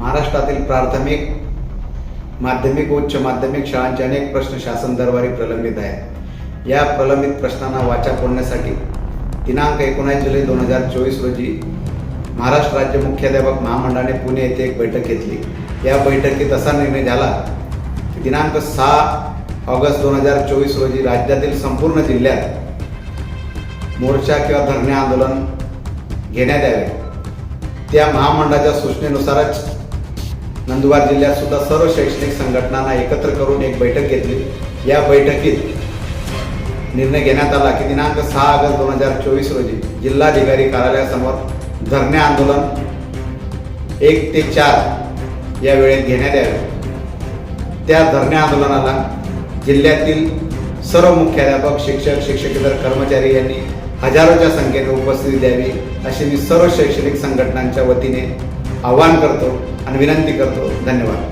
महाराष्ट्रातील प्राथमिक माध्यमिक उच्च माध्यमिक शाळांचे अनेक प्रश्न शासन दरबारी प्रलंबित आहेत. या प्रलंबित प्रश्नांना वाचा फोडण्यासाठी दिनांक एकोणीस जुलै दोन हजार चोवीस रोजी महाराष्ट्र राज्य मुख्याध्यापक महामंडळाने पुणे येथे एक बैठक घेतली. या बैठकीत असा निर्णय झाला की दिनांक सहा ऑगस्ट दोन हजार चोवीस रोजी राज्यातील संपूर्ण जिल्ह्यात मोर्चा किंवा धरणे आंदोलन घेण्यात यावे. त्या महामंडळाच्या सूचनेनुसारच नंदुरबार जिल्ह्यात सुद्धा सर्व शैक्षणिक संघटनांना एकत्र करून एक बैठक घेतली. या बैठकीत निर्णय घेण्यात आला की दिनांक सहा ऑगस्ट दोन हजार चोवीस रोजी जिल्हाधिकारी कार्यालयासमोर धरणे आंदोलन एक ते चार या वेळेत घेण्यात यावे. त्या धरणे आंदोलनाला जिल्ह्यातील सर्व मुख्याध्यापक शिक्षक शिक्षकेतर कर्मचारी यांनी हजारोच्या संख्येने उपस्थिती द्यावी अशी मी सर्व शैक्षणिक संघटनांच्या वतीने आवाहन करतो आणि विनंती करतो. धन्यवाद.